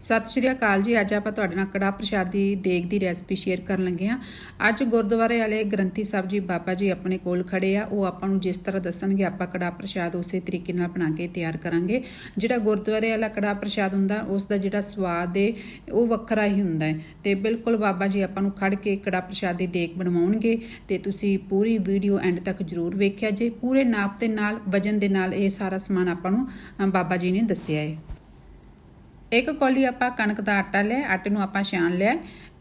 ਸਤਿ ਸ਼੍ਰੀ ਅਕਾਲ ਜੀ। ਅੱਜ ਆਪਾਂ ਤੁਹਾਡੇ ਨਾਲ ਕੜਾ ਪ੍ਰਸ਼ਾਦ ਦੀ ਦੇਗ ਦੀ ਰੈਸਪੀ ਸ਼ੇਅਰ ਕਰਨ ਲੱਗੇ ਆ ਅੱਜ ਗੁਰਦੁਆਰੇ ਵਾਲੇ ਗ੍ਰੰਥੀ ਸਾਹਿਬ ਜੀ ਬਾਬਾ ਜੀ ਆਪਣੇ ਕੋਲ ਖੜੇ ਆ। ਉਹ ਆਪਾਂ ਨੂੰ ਜਿਸ ਤਰ੍ਹਾਂ ਦੱਸਣਗੇ, ਆਪਾਂ ਕੜਾ ਪ੍ਰਸ਼ਾਦ ਉਸੇ ਤਰੀਕੇ ਨਾਲ ਬਣਾ ਕੇ ਤਿਆਰ ਕਰਾਂਗੇ। ਜਿਹੜਾ ਗੁਰਦੁਆਰੇ ਵਾਲਾ ਕੜਾ ਪ੍ਰਸ਼ਾਦ ਹੁੰਦਾ, ਉਸ ਦਾ ਜਿਹੜਾ ਸਵਾਦ ਏ, ਉਹ ਵੱਖਰਾ ਹੀ ਹੁੰਦਾ ਹੈ ਤੇ ਬਿਲਕੁਲ ਬਾਬਾ ਜੀ ਆਪਾਂ ਨੂੰ ਖੜ ਕੇ ਕੜਾ ਪ੍ਰਸ਼ਾਦ ਦੀ ਦੇਗ ਬਣਵਾਉਣਗੇ। ਤੇ ਤੁਸੀਂ ਪੂਰੀ ਵੀਡੀਓ ਐਂਡ ਤੱਕ ਜਰੂਰ ਵੇਖਿਆ ਜੇ। ਪੂਰੇ ਨਾਪ ਦੇ ਨਾਲ, ਵਜਨ ਦੇ ਨਾਲ ਇਹ ਸਾਰਾ ਸਮਾਨ ਆਪਾਂ ਨੂੰ ਬਾਬਾ ਜੀ ਨੇ ਦੱਸਿਆ ਹੈ ਇੱਕ ਕੌਲੀ ਆਪਾਂ ਕਣਕ ਦਾ ਆਟਾ ਲਿਆ, ਆਟੇ ਨੂੰ ਆਪਾਂ ਛਾਣ ਲਿਆ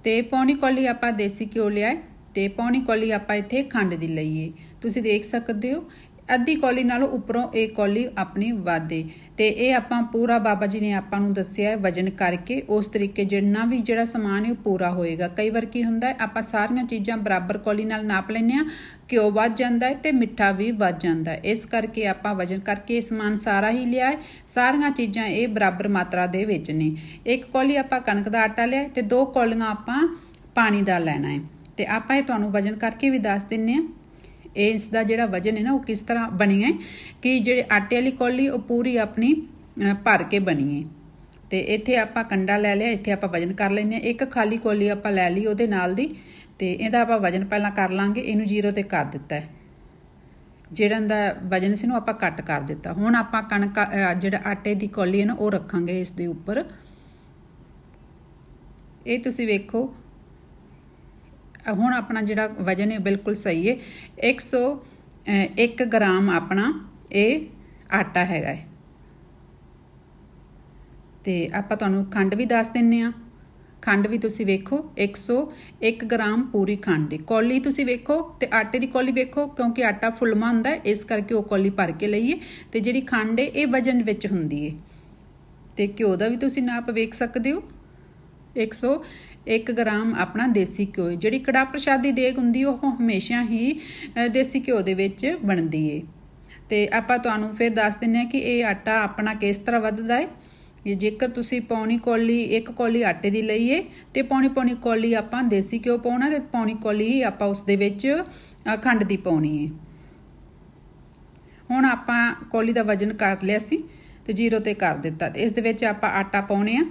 ਤੇ ਪੌਣੀ ਕੌਲੀ ਆਪਾਂ ਦੇਸੀ ਘਿਓ ਲਿਆ ਤੇ ਪੌਣੀ ਕੌਲੀ ਆਪਾਂ ਇੱਥੇ ਖੰਡ ਦੀ ਲਈਏ। ਤੁਸੀਂ ਦੇਖ ਸਕਦੇ ਹੋ ਅੱਧੀ ਕੌਲੀ ਨਾਲੋਂ ਉੱਪਰੋਂ ਇਹ ਕੌਲੀ ਆਪਣੀ ਵਾਧੇ। ਤੇ ਇਹ ਆਪਾਂ ਪੂਰਾ ਬਾਬਾ ਜੀ ਨੇ ਆਪਾਂ ਨੂੰ ਦੱਸਿਆ ਹੈ ਵਜਨ ਕਰਕੇ। ਉਸ ਤਰੀਕੇ ਜਿੰਨਾ ਵੀ ਜਿਹੜਾ ਸਮਾਨ ਹੈ ਉਹ ਪੂਰਾ ਹੋਏਗਾ। ਕਈ ਵਾਰ ਕੀ ਹੁੰਦਾ ਹੈ, ਆਪਾਂ ਸਾਰੀਆਂ ਚੀਜ਼ਾਂ ਬਰਾਬਰ ਕੌਲੀ ਨਾਲ ਨਾਪ ਲੈਂਦੇ ਆ ਘਿਓ ਵੱਧ ਜਾਂਦਾ ਹੈ ਤੇ ਮਿੱਠਾ ਵੀ ਵੱਧ ਜਾਂਦਾ ਹੈ। ਇਸ ਕਰਕੇ ਆਪਾਂ ਵਜਨ ਕਰਕੇ ਇਹ ਸਮਾਨ ਸਾਰਾ ਹੀ ਲਿਆ ਹੈ। ਸਾਰੀਆਂ ਚੀਜ਼ਾਂ ਇਹ ਬਰਾਬਰ ਮਾਤਰਾ ਦੇ ਵਿੱਚ ਨੇ। ਇੱਕ ਕੌਲੀ ਆਪਾਂ ਕਣਕ ਦਾ ਆਟਾ ਲਿਆ ਹੈ ਤੇ ਦੋ ਕੌਲੀਆਂ ਆਪਾਂ ਪਾਣੀ ਦਾ ਲੈਣਾ ਹੈ। ਤੇ ਆਪਾਂ ਇਹ ਤੁਹਾਨੂੰ ਵਜਨ ਕਰਕੇ ਵੀ ਦੱਸ ਦਿੰਨੇ ਆ ਇਹ ਇਸ ਦਾ ਜਿਹੜਾ ਵਜਨ ਹੈ ਨਾ, ਉਹ ਕਿਸ ਤਰ੍ਹਾਂ ਬਣੀ ਹੈ ਕਿ ਜਿਹੜੇ ਆਟੇ ਵਾਲੀ ਕੌਲੀ, ਉਹ ਪੂਰੀ ਆਪਣੀ ਭਰ ਕੇ ਬਣੀ ਹੈ। ਤੇ ਇੱਥੇ ਆਪਾਂ ਕੰਡਾ ਲੈ ਲਿਆ, ਇੱਥੇ ਆਪਾਂ ਵਜਨ ਕਰ ਲੈਨੇ ਆ ਇੱਕ ਖਾਲੀ ਕੌਲੀ ਆਪਾਂ ਲੈ ਲਈ ਉਹਦੇ ਨਾਲ ਦੀ, ਤੇ ਇਹਦਾ ਆਪਾਂ ਵਜਨ ਪਹਿਲਾਂ ਕਰ ਲਾਂਗੇ, ਇਹਨੂੰ ਜ਼ੀਰੋ ਤੇ ਕਰ ਦਿੱਤਾ ਜਿਹੜਾ ਦਾ ਵਜਨ ਸੀ ਨੂੰ ਆਪਾਂ ਕੱਟ ਕਰ ਦਿੱਤਾ। ਹੁਣ ਆਪਾਂ ਕਣਕ ਜਿਹੜਾ ਆਟੇ ਦੀ ਕੌਲੀ ਹੈ ਨਾ, ਉਹ ਰੱਖਾਂਗੇ ਇਸ ਦੇ ਉੱਪਰ। ਇਹ ਤੁਸੀਂ ਵੇਖੋ ਹੁਣ ਆਪਣਾ ਜਿਹੜਾ ਵਜਨ ਹੈ, ਬਿਲਕੁਲ ਸਹੀ ਹੈ। 101 ਗ੍ਰਾਮ ਆਪਣਾ ਇਹ ਆਟਾ ਹੈਗਾ ਹੈ। ਤੇ ਆਪਾਂ ਤੁਹਾਨੂੰ ਖੰਡ ਵੀ ਦੱਸ ਦਿੰਨੇ ਆ ਖੰਡ ਵੀ ਤੁਸੀਂ ਵੇਖੋ 101 ਗ੍ਰਾਮ ਪੂਰੀ ਖੰਡ ਦੀ। ਕੌਲੀ ਤੁਸੀਂ ਵੇਖੋ ਤੇ ਆਟੇ ਦੀ ਕੌਲੀ ਵੇਖੋ, ਕਿਉਂਕਿ ਆਟਾ ਫੁੱਲਮਾ ਹੁੰਦਾ ਹੈ, ਇਸ ਕਰਕੇ ਉਹ ਕੌਲੀ ਭਰ ਕੇ ਲਈਏ। ਤੇ ਜਿਹੜੀ ਖੰਡ ਹੈ, ਇਹ ਵਜਨ ਵਿੱਚ ਹੁੰਦੀ ਹੈ। ਤੇ ਘਿਓ ਦਾ ਵੀ ਤੁਸੀਂ ਨਾਪ ਵੇਖ ਸਕਦੇ ਹੋ। 101 ਗ੍ਰਾਮ ਆਪਣਾ ਦੇਸੀ ਘਿਓ ਹੈ। ਜਿਹੜੀ ਕੜਾ ਪ੍ਰਸ਼ਾਦੀ ਦੇਗ ਹੁੰਦੀ, ਉਹ ਹਮੇਸ਼ਾ ਹੀ ਦੇਸੀ ਘਿਓ ਦੇ ਵਿੱਚ ਬਣਦੀ ਏ। ਤੇ ਆਪਾਂ ਤੁਹਾਨੂੰ ਫਿਰ ਦੱਸ ਦਿੰਨੇ ਆ ਕਿ ਇਹ ਆਟਾ ਆਪਣਾ ਕਿਸ ਤਰ੍ਹਾਂ ਵੱਧਦਾ ਹੈ ਇਹ ਜੇਕਰ ਤੁਸੀਂ ਪੌਣੀ ਕੋਲੀ, ਇੱਕ ਕੌਲੀ ਆਟੇ ਦੀ ਲਈਏ ਤੇ ਪੌਣੀ ਪੌਣੀ ਕੋਲੀ ਆਪਾਂ ਦੇਸੀ ਘਿਓ ਪਾਉਣਾ ਤੇ ਪੌਣੀ ਕੋਲੀ ਆਪਾਂ ਉਸ ਦੇ ਵਿੱਚ ਖੰਡ ਦੀ ਪਾਉਣੀ ਏ। ਹੁਣ ਆਪਾਂ ਕੌਲੀ ਦਾ ਵਜਨ ਕਰ ਲਿਆ ਸੀ ਤੇ ਜ਼ੀਰੋ ਤੇ ਕਰ ਦਿੱਤਾ। ਤੇ ਇਸ ਦੇ ਵਿੱਚ ਆਪਾਂ ਆਟਾ ਪਾਉਣੇ ਆ।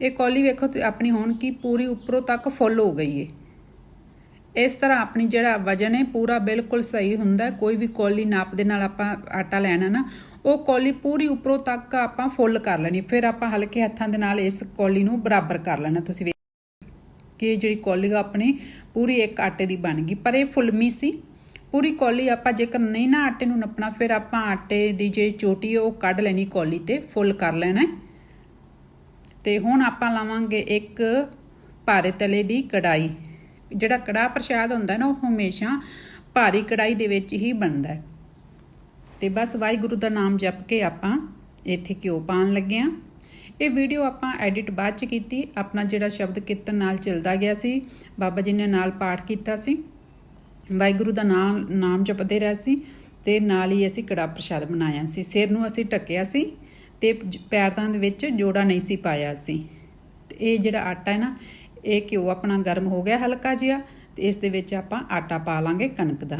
ਇਹ ਕੌਲੀ ਵੇਖੋ ਤੇ ਆਪਣੀ ਹੁਣ ਕੀ ਪੂਰੀ ਉੱਪਰੋਂ ਤੱਕ ਫੁੱਲ ਹੋ ਗਈ ਏ। ਇਸ ਤਰ੍ਹਾਂ ਆਪਣੀ ਜਿਹੜਾ ਵਜਨ ਹੈ ਪੂਰਾ ਬਿਲਕੁਲ ਸਹੀ ਹੁੰਦਾ ਕੋਈ ਵੀ ਕੌਲੀ ਨਾਪ ਦੇ ਨਾਲ ਆਪਾਂ ਆਟਾ ਲੈਣਾ ਨਾ, ਉਹ ਕੌਲੀ ਪੂਰੀ ਉੱਪਰੋਂ ਤੱਕ ਆਪਾਂ ਫੁੱਲ ਕਰ ਲੈਣੀ। ਫਿਰ ਆਪਾਂ ਹਲਕੇ ਹੱਥਾਂ ਦੇ ਨਾਲ ਇਸ ਕੌਲੀ ਨੂੰ ਬਰਾਬਰ ਕਰ ਲੈਣਾ। ਤੁਸੀਂ ਵੇਖ ਕਿ ਇਹ ਜਿਹੜੀ ਕੌਲੀ ਆ, ਆਪਣੀ ਪੂਰੀ ਇੱਕ ਆਟੇ ਦੀ ਬਣ ਗਈ। ਪਰ ਇਹ ਫੁੱਲਮੀ ਸੀ। ਪੂਰੀ ਕੌਲੀ ਆਪਾਂ ਜੇਕਰ ਨਹੀਂ ਨਾ ਆਟੇ ਨੂੰ ਨੱਪਣਾ, ਫਿਰ ਆਪਾਂ ਆਟੇ ਦੀ ਜਿਹੜੀ ਚੋਟੀ ਉਹ ਕੱਢ ਲੈਣੀ ਕੌਲੀ ਤੇ, ਫੁੱਲ ਕਰ ਲੈਣਾ ਹੈ। ਤੇ ਹੁਣ ਆਪਾਂ ਲਾਵਾਂਗੇ ਇੱਕ ਭਾਰੇ ਤਲੇ ਦੀ ਕੜਾਈ। ਜਿਹੜਾ ਕੜਾ ਪ੍ਰਸ਼ਾਦ ਹੁੰਦਾ ਨਾ, ਉਹ ਹਮੇਸ਼ਾ ਭਾਰੀ ਕੜਾਈ ਦੇ ਵਿੱਚ ਹੀ ਬਣਦਾ ਹੈ। ਤੇ ਬਸ ਵਾਹਿਗੁਰੂ ਦਾ ਨਾਮ ਜਪ ਕੇ ਆਪਾਂ ਇੱਥੇ ਘਿਓ ਪਾਣ ਲੱਗੇ ਆ ਇਹ ਵੀਡੀਓ ਆਪਾਂ ਐਡਿਟ ਬਾਅਦ ਚ ਕੀਤੀ। ਆਪਣਾ ਜਿਹੜਾ ਸ਼ਬਦ ਕੀਰਤਨ ਨਾਲ ਚੱਲਦਾ ਗਿਆ ਸੀ, ਬਾਬਾ ਜੀ ਨੇ ਨਾਲ ਪਾਠ ਕੀਤਾ ਸੀ। ਵਾਹਿਗੁਰੂ ਦਾ ਨਾਮ ਨਾਮ ਜਪਦੇ ਰਹੇ ਸੀ ਤੇ ਨਾਲ ਹੀ ਅਸੀਂ ਕੜਾ ਪ੍ਰਸ਼ਾਦ ਬਣਾਇਆ ਸੀ। ਸਿਰ ਨੂੰ ਅਸੀਂ ਢੱਕਿਆ ਸੀ। ਤੇ ਜ- ਪੈਰਾਂ ਦੇ ਵਿੱਚ ਜੋੜਾ ਨਹੀਂ ਸੀ ਪਾਇਆ ਸੀ। ਤੇ ਇਹ ਜਿਹੜਾ ਆਟਾ ਹੈ ਨਾ, ਇਹ ਘਿਓ ਆਪਣਾ ਗਰਮ ਹੋ ਗਿਆ ਹਲਕਾ ਜਿਹਾ ਤੇ ਇਸ ਦੇ ਵਿੱਚ ਆਪਾਂ ਆਟਾ ਪਾ ਲਾਂਗੇ ਕਣਕ ਦਾ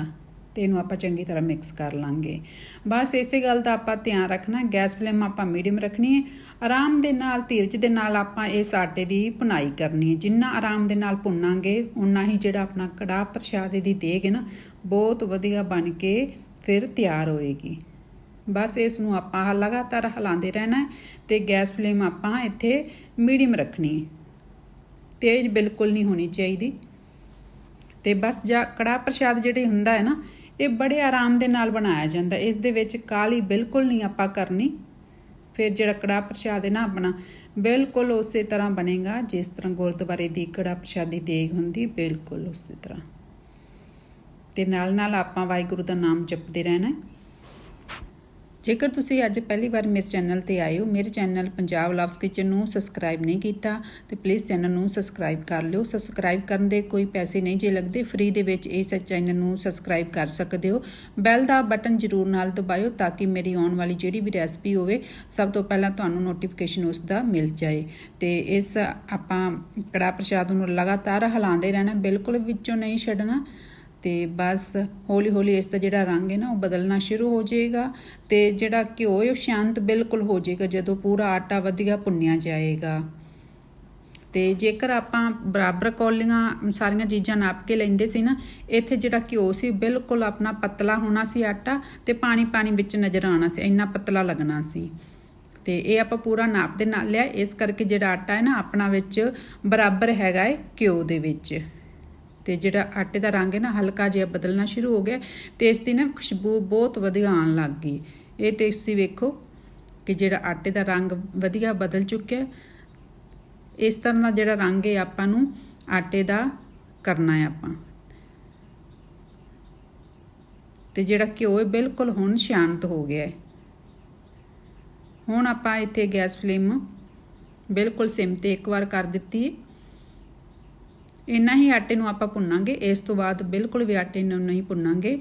ਤੇ ਇਹਨੂੰ ਆਪਾਂ ਚੰਗੀ ਤਰ੍ਹਾਂ ਮਿਕਸ ਕਰ ਲਾਂਗੇ। ਬਸ ਇਸੇ ਗੱਲ ਦਾ ਆਪਾਂ ਧਿਆਨ ਰੱਖਣਾ, ਗੈਸ ਫਲੇਮ ਆਪਾਂ ਮੀਡੀਅਮ ਰੱਖਣੀ ਹੈ। ਆਰਾਮ ਦੇ ਨਾਲ, ਧੀਰਜ ਦੇ ਨਾਲ ਆਪਾਂ ਇਸ ਆਟੇ ਦੀ ਭੁਨਾਈ ਕਰਨੀ ਹੈ। ਜਿੰਨਾ ਆਰਾਮ ਦੇ ਨਾਲ ਭੁੰਨਾਂਗੇ ਉਨਾ ਹੀ ਜਿਹੜਾ ਆਪਣਾ ਕੜਾਹ ਪ੍ਰਸ਼ਾਦ ਦੀ ਦੇਗ ਹੈ ਨਾ, ਬਹੁਤ ਵਧੀਆ ਬਣ ਕੇ ਫਿਰ ਤਿਆਰ ਹੋਏਗੀ। ਬਸ ਇਸ ਨੂੰ ਆਪਾਂ ਲਗਾਤਾਰ ਹਿਲਾਉਂਦੇ ਰਹਿਣਾ ਹੈ ਤੇ ਗੈਸ ਫਲੇਮ ਆਪਾਂ ਇੱਥੇ ਮੀਡੀਅਮ ਰੱਖਣੀ ਤੇਜ਼ ਬਿਲਕੁਲ ਨਹੀਂ ਹੋਣੀ ਚਾਹੀਦੀ। ਤੇ ਬਸ ਜਾ ਕੜਾ ਪ੍ਰਸ਼ਾਦ ਜਿਹੜੇ ਹੁੰਦਾ ਹੈ ਨਾ, ਇਹ ਬੜੇ ਆਰਾਮ ਦੇ ਨਾਲ ਬਣਾਇਆ ਜਾਂਦਾ। ਇਸ ਦੇ ਵਿੱਚ ਕਾਲੀ ਬਿਲਕੁਲ ਨਹੀਂ ਆਪਾਂ ਕਰਨੀ। ਫਿਰ ਜਿਹੜਾ ਕੜਾ ਪ੍ਰਸ਼ਾਦ ਹੈ ਨਾ ਆਪਣਾ, ਬਿਲਕੁਲ ਉਸੇ ਤਰ੍ਹਾਂ ਬਣੇਗਾ, ਜਿਸ ਤਰ੍ਹਾਂ ਗੁਰਦੁਆਰੇ ਦੀ ਕੜਾ ਪ੍ਰਸ਼ਾਦੀ ਦੀ ਦੇਗ ਹੁੰਦੀ, ਬਿਲਕੁਲ ਉਸੇ ਤਰ੍ਹਾਂ। ਤੇ ਨਾਲ ਨਾਲ ਆਪਾਂ ਵਾਹਿਗੁਰੂ ਦਾ ਨਾਮ ਜਪਦੇ ਰਹਿਣਾ ਜੇਕਰ ਤੁਸੀਂ ਅੱਜ ਪਹਿਲੀ ਵਾਰ ਮੇਰੇ ਚੈਨਲ ਤੇ ਆਏ ਹੋ, ਮੇਰੇ ਚੈਨਲ ਪੰਜਾਬ ਲਵਸ ਕਿਚਨ ਨੂੰ ਸਬਸਕ੍ਰਾਈਬ ਨਹੀਂ ਕੀਤਾ, ਤੇ ਪਲੀਜ਼ ਚੈਨਲ ਨੂੰ ਸਬਸਕ੍ਰਾਈਬ ਕਰ ਲਿਓ। ਸਬਸਕ੍ਰਾਈਬ ਕਰਨ ਦੇ ਕੋਈ ਪੈਸੇ ਨਹੀਂ ਜੇ ਲੱਗਦੇ ਫ੍ਰੀ ਦੇ ਵਿੱਚ ਇਸ ਚੈਨਲ ਨੂੰ ਸਬਸਕ੍ਰਾਈਬ ਕਰ ਸਕਦੇ ਹੋ। ਬੈਲ ਦਾ ਬਟਨ ਜ਼ਰੂਰ ਨਾਲ ਦਬਾਇਓ ਤਾਂ ਕਿ ਮੇਰੀ ਆਉਣ ਵਾਲੀ ਜਿਹੜੀ ਵੀ ਰੈਸਪੀ ਹੋਵੇ, ਸਭ ਤੋਂ ਪਹਿਲਾਂ ਤੁਹਾਨੂੰ ਨੋਟੀਫਿਕੇਸ਼ਨ ਉਸ ਦਾ ਮਿਲ ਜਾਏ। ਤੇ ਇਸ ਆਪਾਂ ਕੜਾ ਪ੍ਰਸ਼ਾਦ ਨੂੰ ਲਗਾਤਾਰ ਹਿਲਾਉਂਦੇ ਰਹਿਣਾ, ਬਿਲਕੁਲ ਵਿੱਚੋਂ ਨਹੀਂ ਛੱਡਣਾ। ਤੇ ਬਸ ਹੌਲੀ ਹੌਲੀ ਇਸ ਦਾ ਜਿਹੜਾ ਰੰਗ ਹੈ ਨਾ, ਉਹ ਬਦਲਣਾ ਸ਼ੁਰੂ ਹੋ ਜਾਏਗਾ ਤੇ ਜਿਹੜਾ ਘਿਓ ਹੈ, ਉਹ ਸ਼ਾਂਤ ਬਿਲਕੁਲ ਹੋ ਜਾਏਗਾ ਜਦੋਂ ਪੂਰਾ ਆਟਾ ਵਧੀਆ ਭੁੰਨਿਆ ਜਾਏਗਾ। ਤੇ ਜੇਕਰ ਆਪਾਂ ਬਰਾਬਰ ਕੌਲੀਆਂ ਸਾਰੀਆਂ ਚੀਜ਼ਾਂ ਨਾਪ ਕੇ ਲੈਂਦੇ ਸੀ ਨਾ, ਇੱਥੇ ਜਿਹੜਾ ਘਿਓ ਸੀ, ਬਿਲਕੁਲ ਆਪਣਾ ਪਤਲਾ ਹੋਣਾ ਸੀ ਆਟਾ ਤੇ ਪਾਣੀ ਪਾਣੀ ਵਿੱਚ ਨਜ਼ਰ ਆਉਣਾ ਸੀ, ਇੰਨਾ ਪਤਲਾ ਲੱਗਣਾ ਸੀ। ਤੇ ਇਹ ਆਪਾਂ ਪੂਰਾ ਨਾਪ ਦੇ ਨਾਲ ਲਿਆ, ਇਸ ਕਰਕੇ ਜਿਹੜਾ ਆਟਾ ਹੈ ਨਾ, ਆਪਣਾ ਵਿੱਚ ਬਰਾਬਰ ਹੈਗਾ ਏ ਘਿਓ ਦੇ ਵਿੱਚ। ਤੇ ਜਿਹੜਾ ਆਟੇ ਦਾ ਰੰਗ ਹੈ ਨਾ, ਹਲਕਾ ਜਿਹਾ ਬਦਲਣਾ ਸ਼ੁਰੂ ਹੋ ਗਿਆ ਤੇ ਇਸ ਦੀ ਨਾ ਖੁਸ਼ਬੂ ਬਹੁਤ ਵਧੀਆ ਆਉਣ ਲੱਗ ਗਈ। ਇਹ ਤੇ ਤੁਸੀਂ ਵੇਖੋ ਕਿ ਜਿਹੜਾ ਆਟੇ ਦਾ ਰੰਗ ਵਧੀਆ ਬਦਲ ਚੁੱਕਿਆ। ਇਸ ਤਰ੍ਹਾਂ ਦਾ ਜਿਹੜਾ ਰੰਗ ਹੈ ਆਪਾਂ ਨੂੰ ਆਟੇ ਦਾ ਕਰਨਾ ਹੈ ਆਪਾਂ। ਤੇ ਜਿਹੜਾ ਘਿਓ ਹੈ, ਬਿਲਕੁਲ ਹੁਣ ਸ਼ਾਂਤ ਹੋ ਗਿਆ ਹੈ। ਹੁਣ ਆਪਾਂ ਇੱਥੇ ਗੈਸ ਫਲੇਮ ਬਿਲਕੁਲ ਸਿਮ ਤੇ ਇੱਕ ਵਾਰ ਕਰ ਦਿੱਤੀ ਹੈ। ਇੰਨਾ ਹੀ ਆਟੇ ਨੂੰ ਆਪਾਂ ਭੁੰਨਾਂਗੇ, ਇਸ ਤੋਂ ਬਾਅਦ ਬਿਲਕੁਲ ਵੀ ਆਟੇ ਨੂੰ ਨਹੀਂ ਭੁੰਨਾਂਗੇ।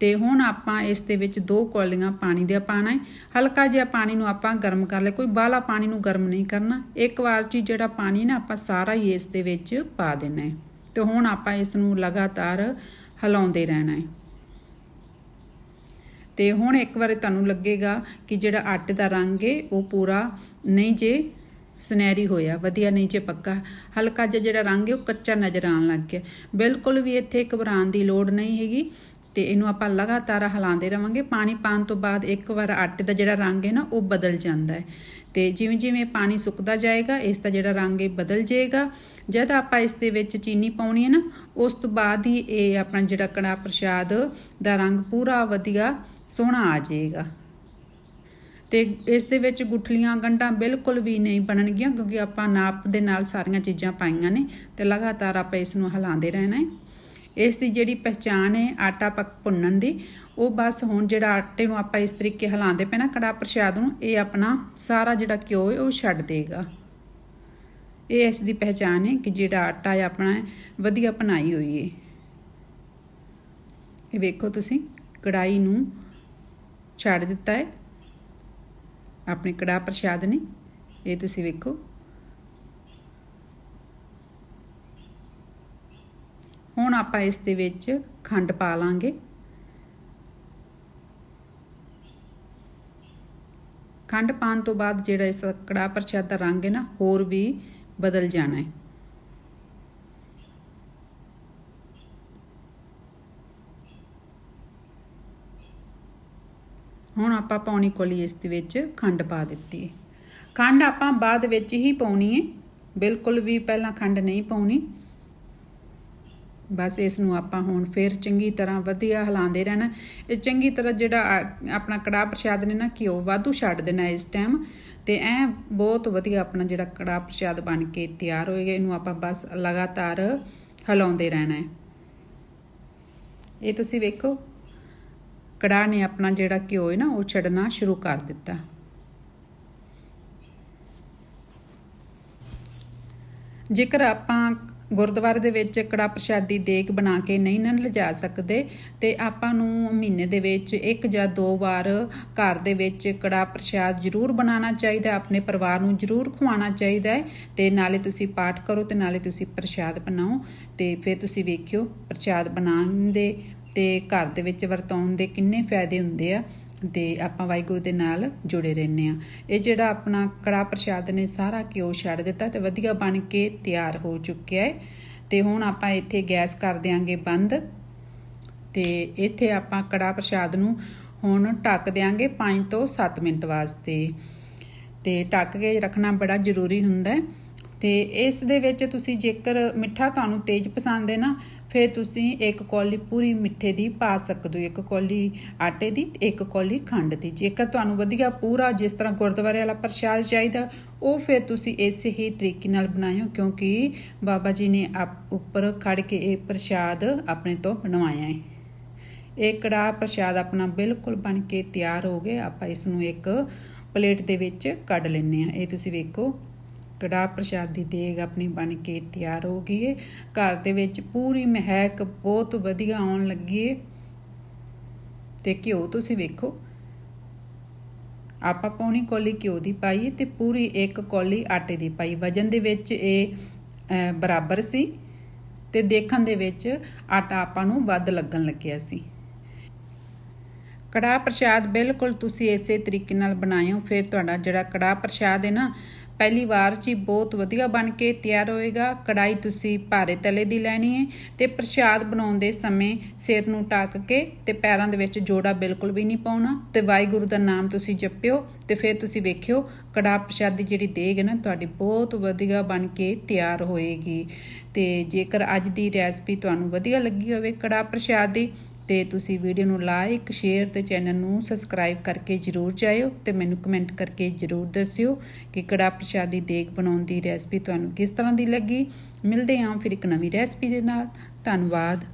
ਤੇ ਹੁਣ ਆਪਾਂ ਇਸ ਦੇ ਵਿੱਚ ਦੋ ਕੌਲੀਆਂ ਪਾਣੀ ਦੇ ਪਾਣਾ ਹੈ। ਹਲਕਾ ਜਿਹਾ ਪਾਣੀ ਨੂੰ ਆਪਾਂ ਗਰਮ ਕਰ ਲੈ ਕੋਈ ਬਾਲਾ ਪਾਣੀ ਨੂੰ ਗਰਮ ਨਹੀਂ ਕਰਨਾ। ਇੱਕ ਵਾਰ ਚ ਜਿਹੜਾ ਪਾਣੀ ਨਾ ਆਪਾਂ ਸਾਰਾ ਹੀ ਇਸ ਦੇ ਵਿੱਚ ਪਾ ਦੇਣਾ ਹੈ। ਤੇ ਹੁਣ ਆਪਾਂ ਇਸ ਨੂੰ ਲਗਾਤਾਰ ਹਿਲਾਉਂਦੇ ਰਹਿਣਾ ਹੈ। ਤੇ ਹੁਣ ਇੱਕ ਵਾਰ ਤੁਹਾਨੂੰ ਲੱਗੇਗਾ ਕਿ ਜਿਹੜਾ ਆਟੇ ਦਾ ਰੰਗ ਹੈ, ਉਹ ਪੂਰਾ ਨਹੀਂ ਜੇ ਸੁਨਹਿਰੀ ਹੋਇਆ, ਵਧੀਆ ਨਹੀਂ ਜੇ ਪੱਕਾ। ਹਲਕਾ ਜਿਹਾ ਜਿਹੜਾ ਰੰਗ ਹੈ, ਉਹ ਕੱਚਾ ਨਜ਼ਰ ਆਉਣ ਲੱਗ ਗਿਆ। ਬਿਲਕੁਲ ਵੀ ਇੱਥੇ ਘਬਰਾਉਣ ਦੀ ਲੋੜ ਨਹੀਂ ਹੈਗੀ ਤੇ ਇਹਨੂੰ ਆਪਾਂ ਲਗਾਤਾਰ ਹਿਲਾਉਂਦੇ ਰਵਾਂਗੇ। ਪਾਣੀ ਪਾਣ ਤੋਂ ਬਾਅਦ ਇੱਕ ਵਾਰ ਆਟੇ ਦਾ ਜਿਹੜਾ ਰੰਗ ਹੈ ਨਾ, ਉਹ ਬਦਲ ਜਾਂਦਾ ਹੈ। ਤੇ ਜਿਵੇਂ ਜਿਵੇਂ ਪਾਣੀ ਸੁੱਕਦਾ ਜਾਏਗਾ, ਇਸ ਦਾ ਜਿਹੜਾ ਰੰਗ ਇਹ ਬਦਲ ਜਾਏਗਾ। ਜਦ ਆਪਾਂ ਇਸ ਦੇ ਵਿੱਚ ਚੀਨੀ ਪਾਉਣੀ ਹੈ ਨਾ, ਉਸ ਤੋਂ ਬਾਅਦ ਹੀ ਇਹ ਆਪਣਾ ਜਿਹੜਾ ਕੜਾ ਪ੍ਰਸ਼ਾਦ ਦਾ ਰੰਗ ਪੂਰਾ ਵਧੀਆ ਸੋਹਣਾ ਆ ਜਾਏਗਾ। ਤੇ ਇਸ ਦੇ ਵਿੱਚ ਗੁਠਲੀਆਂ ਗੰਢਾਂ ਬਿਲਕੁਲ ਵੀ ਨਹੀਂ ਬਣਨਗੀਆਂ ਕਿਉਂਕਿ ਆਪਾਂ ਨਾਪ ਦੇ ਨਾਲ ਸਾਰੀਆਂ ਚੀਜ਼ਾਂ ਪਾਈਆਂ ਨੇ ਤੇ ਲਗਾਤਾਰ ਆਪਾਂ ਇਸ ਨੂੰ ਹਿਲਾਉਂਦੇ ਰਹਿਣਾ ਹੈ। ਇਸ ਦੀ ਜਿਹੜੀ ਪਹਿਚਾਨ ਹੈ, ਆਟਾ ਪੱਕ ਭੁੰਨਣ ਦੀ, ਉਹ ਬਸ ਹੁਣ ਜਿਹੜਾ ਆਟੇ ਨੂੰ ਆਪਾਂ ਇਸ ਤਰੀਕੇ ਹਿਲਾਉਂਦੇ ਪੈਣਾ ਨਾ ਕੜਾ ਪ੍ਰਸ਼ਾਦ ਨੂੰ, ਇਹ ਆਪਣਾ ਸਾਰਾ ਜਿਹੜਾ ਘਿਓ ਹੈ, ਉਹ ਛੱਡ ਦੇਗਾ। ਇਹ ਇਸ ਦੀ ਪਹਿਚਾਨ ਹੈ ਕਿ ਜਿਹੜਾ ਆਟਾ ਹੈ, ਆਪਣਾ ਵਧੀਆ ਬਣਾਈ ਹੋਈ ਹੈ। ਇਹ ਵੇਖੋ ਤੁਸੀਂ ਕੜਾਈ ਨੂੰ ਛੱਡ ਦਿੱਤਾ ਹੈ। ਆਪਣੇ ਕੜਾ ਪ੍ਰਸ਼ਾਦ ਨੇ, ਇਹ ਤੁਸੀਂ ਵੇਖੋ। ਹੁਣ ਆਪਾਂ ਇਸ ਦੇ ਵਿੱਚ ਖੰਡ ਪਾ ਲਾਂਗੇ। ਖੰਡ ਪਾਣ ਤੋਂ ਬਾਅਦ ਜਿਹੜਾ ਇਸ ਕੜਾ ਪ੍ਰਸ਼ਾਦ ਦਾ ਰੰਗ ਹੈ ਨਾ, ਹੋਰ ਵੀ ਬਦਲ ਜਾਣਾ ਹੈ। ਹੁਣ ਆਪਾਂ ਪੌਣੀ ਕੋਲੀ ਇਸ ਦੇ ਵਿੱਚ ਖੰਡ ਪਾ ਦਿੱਤੀ ਖੰਡ ਆਪਾਂ ਬਾਅਦ ਵਿੱਚ ਹੀ ਪਾਉਣੀ ਹੈ। ਬਿਲਕੁਲ ਵੀ ਪਹਿਲਾਂ ਖੰਡ ਨਹੀਂ ਪਾਉਣੀ। ਬਸ ਇਸ ਨੂੰ ਆਪਾਂ ਹੁਣ ਫੇਰ ਚੰਗੀ ਤਰ੍ਹਾਂ ਵਧੀਆ ਹਿਲਾਉਂਦੇ ਰਹਿਣਾ। ਇਹ ਚੰਗੀ ਤਰ੍ਹਾਂ ਜਿਹੜਾ ਆਪਣਾ ਕੜਾ ਪ੍ਰਸ਼ਾਦ ਨੇ ਨਾ ਘਿਓ ਵਾਧੂ ਛੱਡ ਦੇਣਾ ਇਸ ਟਾਈਮ ਤੇ ਐ ਬਹੁਤ ਵਧੀਆ ਆਪਣਾ ਜਿਹੜਾ ਕੜਾ ਪ੍ਰਸ਼ਾਦ ਬਣ ਕੇ ਤਿਆਰ ਹੋਏਗਾ, ਇਹਨੂੰ ਆਪਾਂ ਬਸ ਲਗਾਤਾਰ ਹਿਲਾਉਂਦੇ ਰਹਿਣਾ ਹੈ। ਇਹ ਤੁਸੀਂ ਵੇਖੋ। ਕੜਾ ਨੇ ਆਪਣਾ ਜਿਹੜਾ ਘਿਓ ਹੈ ਨਾ, ਉਹ ਛੱਡਣਾ ਸ਼ੁਰੂ ਕਰ ਦਿੱਤਾ। ਜੇਕਰ ਆਪਾਂ ਗੁਰਦੁਆਰੇ ਦੇ ਵਿੱਚ ਕੜਾ ਪ੍ਰਸ਼ਾਦੀ ਦੇਗ ਬਣਾ ਕੇ ਨਹੀਂ ਨਾ ਲਿਜਾ ਸਕਦੇ, ਤੇ ਆਪਾਂ ਨੂੰ ਮਹੀਨੇ ਦੇ ਵਿੱਚ ਇੱਕ ਜਾਂ ਦੋ ਵਾਰ ਘਰ ਦੇ ਵਿੱਚ ਕੜਾ ਪ੍ਰਸ਼ਾਦ ਜ਼ਰੂਰ ਬਣਾਉਣਾ ਚਾਹੀਦਾ ਆਪਣੇ ਪਰਿਵਾਰ ਨੂੰ ਜ਼ਰੂਰ ਖਵਾਉਣਾ ਚਾਹੀਦਾ ਹੈ, ਤੇ ਨਾਲੇ ਤੁਸੀਂ ਪਾਠ ਕਰੋ ਤੇ ਨਾਲੇ ਤੁਸੀਂ ਪ੍ਰਸ਼ਾਦ ਬਣਾਓ, ਤੇ ਫਿਰ ਤੁਸੀਂ ਵੇਖਿਓ ਪ੍ਰਸ਼ਾਦ ਬਣਾਉਣ ਦੇ ਤੇ ਘਰ ਦੇ ਵਿੱਚ ਵਰਤਾਉਣ ਦੇ ਕਿੰਨੇ ਫਾਇਦੇ ਹੁੰਦੇ ਆ, ਤੇ ਆਪਾਂ ਵਾਹਿਗੁਰੂ ਦੇ ਨਾਲ ਜੁੜੇ ਰਹਿੰਨੇ ਆ ਇਹ ਜਿਹੜਾ ਆਪਣਾ ਕੜਾ ਪ੍ਰਸ਼ਾਦ ਨੇ ਸਾਰਾ ਘਿਓ ਛੱਡ ਦਿੱਤਾ ਤੇ ਵਧੀਆ ਬਣ ਕੇ ਤਿਆਰ ਹੋ ਚੁੱਕਿਆ ਹੈ। ਤੇ ਹੁਣ ਆਪਾਂ ਇੱਥੇ ਗੈਸ ਕਰ ਦਿਆਂਗੇ ਬੰਦ ਤੇ ਇੱਥੇ ਆਪਾਂ ਕੜਾ ਪ੍ਰਸ਼ਾਦ ਨੂੰ ਹੁਣ ਢੱਕ ਦਿਆਂਗੇ 5 ਤੋਂ 7 ਮਿੰਟ ਵਾਸਤੇ। ਤੇ ਢੱਕ ਕੇ ਰੱਖਣਾ ਬੜਾ ਜ਼ਰੂਰੀ ਹੁੰਦਾ ਹੈ। ਤੇ ਇਸ ਦੇ ਵਿੱਚ ਤੁਸੀਂ ਜੇਕਰ ਮਿੱਠਾ ਤੁਹਾਨੂੰ ਤੇਜ਼ ਪਸੰਦ ਹੈ ਨਾ ਫਿਰ ਤੁਸੀਂ ਇੱਕ ਕੌਲੀ ਪੂਰੀ ਮਿੱਠੇ ਦੀ ਪਾ ਸਕਦੇ ਹੋ, ਇੱਕ ਕੌਲੀ ਆਟੇ ਦੀ ਇੱਕ ਕੌਲੀ ਖੰਡ ਦੀ। ਜੇਕਰ ਤੁਹਾਨੂੰ ਵਧੀਆ ਪੂਰਾ ਜਿਸ ਤਰ੍ਹਾਂ ਗੁਰਦੁਆਰੇ ਵਾਲਾ ਪ੍ਰਸ਼ਾਦ ਚਾਹੀਦਾ, ਉਹ ਫਿਰ ਤੁਸੀਂ ਇਸੇ ਹੀ ਤਰੀਕੇ ਨਾਲ ਬਣਾਇਓ, ਕਿਉਂਕਿ ਬਾਬਾ ਜੀ ਨੇ ਆਪ ਉੱਪਰ ਖੜ ਕੇ ਇਹ ਪ੍ਰਸ਼ਾਦ ਆਪਣੇ ਤੋਂ ਬਣਵਾਇਆ ਹੈ। ਇਹ ਕੜਾ ਪ੍ਰਸ਼ਾਦ ਆਪਣਾ ਬਿਲਕੁਲ ਬਣ ਕੇ ਤਿਆਰ ਹੋ ਗਿਆ ਆਪਾਂ ਇਸ ਨੂੰ ਇੱਕ ਪਲੇਟ ਦੇ ਵਿੱਚ ਕੱਢ ਲੈਣੇ ਆ ਇਹ ਤੁਸੀਂ ਵੇਖੋ ਕੜਾ ਪ੍ਰਸ਼ਾਦ ਦੀ ਦੇਗ ਆਪਣੀ ਬਣ ਕੇ ਤਿਆਰ ਹੋ ਗਈ ਹੈ ਘਰ ਦੇ ਵਿੱਚ ਪੂਰੀ ਮਹਿਕ ਬਹੁਤ ਵਧੀਆ ਆਉਣ ਲੱਗੀ ਹੈ ਤੇ ਘਿਓ ਤੁਸੀਂ ਵੇਖੋ। ਆਪਾਂ ਪੌਣੀ ਕੋਲੀ ਘਿਓ ਦੀ ਪਾਈ ਤੇ ਪੂਰੀ ਇੱਕ ਕੋਲੀ ਆਟੇ ਦੀ ਪਾਈ। ਵਜਨ ਦੇ ਵਿੱਚ ਇਹ ਬਰਾਬਰ ਸੀ ਤੇ ਦੇਖਣ ਦੇ ਵਿੱਚ ਆਟਾ ਆਪਾਂ ਨੂੰ ਵੱਧ ਲੱਗਣ ਲੱਗਿਆ ਸੀ। ਕੜਾਹ ਪ੍ਰਸ਼ਾਦ ਬਿਲਕੁਲ ਤੁਸੀਂ ਇਸੇ ਤਰੀਕੇ ਨਾਲ ਬਣਾਇਓ ਫਿਰ ਤੁਹਾਡਾ ਜਿਹੜਾ ਕੜਾਹ ਪ੍ਰਸ਼ਾਦ ਹੈ ਨਾ ਪਹਿਲੀ ਵਾਰ 'ਚ ਹੀ ਬਹੁਤ ਵਧੀਆ ਬਣ ਕੇ ਤਿਆਰ ਹੋਏਗਾ। ਕੜਾਈ ਤੁਸੀਂ ਭਾਰੇ ਤਲੇ ਦੀ ਲੈਣੀ ਹੈ ਤੇ ਪ੍ਰਸ਼ਾਦ ਬਣਾਉਣ ਦੇ ਸਮੇਂ ਸਿਰ ਨੂੰ ਟੱਕ ਕੇ ਤੇ ਪੈਰਾਂ ਦੇ ਵਿੱਚ ਜੋੜਾ ਬਿਲਕੁਲ ਵੀ ਨਹੀਂ ਪਾਉਣਾ। ਤੇ ਵਾਹਿਗੁਰੂ ਦਾ ਨਾਮ ਤੁਸੀਂ ਜਪਿਓ ਤੇ ਫਿਰ ਤੁਸੀਂ ਵੇਖਿਓ, ਕੜਾਹ ਪ੍ਰਸ਼ਾਦ ਦੀ ਜਿਹੜੀ ਦੇਗ ਹੈ ਨਾ, ਤੁਹਾਡੀ ਬਹੁਤ ਵਧੀਆ ਬਣ ਕੇ ਤਿਆਰ ਹੋਏਗੀ। ਤੇ ਜੇਕਰ ਅੱਜ ਦੀ ਰੈਸਪੀ ਤੁਹਾਨੂੰ ਵਧੀਆ ਲੱਗੀ ਹੋਵੇ ਕੜਾਹ ਪ੍ਰਸ਼ਾਦ ਦੀ ਤੇ ਤੁਸੀਂ ਵੀਡੀਓ ਨੂੰ ਲਾਈਕ, ਸ਼ੇਅਰ ਤੇ ਚੈਨਲ ਨੂੰ ਸਬਸਕ੍ਰਾਈਬ ਕਰਕੇ ਜਰੂਰ ਜਾਇਓ ਤੇ ਮੈਨੂੰ ਕਮੈਂਟ ਕਰਕੇ ਜਰੂਰ ਦੱਸਿਓ ਕਿ ਕੜਾ ਪ੍ਰਸ਼ਾਦੀ ਦੇਗ ਬਣਾਉਣ ਦੀ ਰੈਸਪੀ ਤੁਹਾਨੂੰ ਕਿਸ ਤਰ੍ਹਾਂ ਦੀ ਲੱਗੀ। ਮਿਲਦੇ ਹਾਂ ਫਿਰ ਇੱਕ ਨਵੀਂ ਰੈਸਪੀ ਦੇ ਨਾਲ। ਧੰਨਵਾਦ।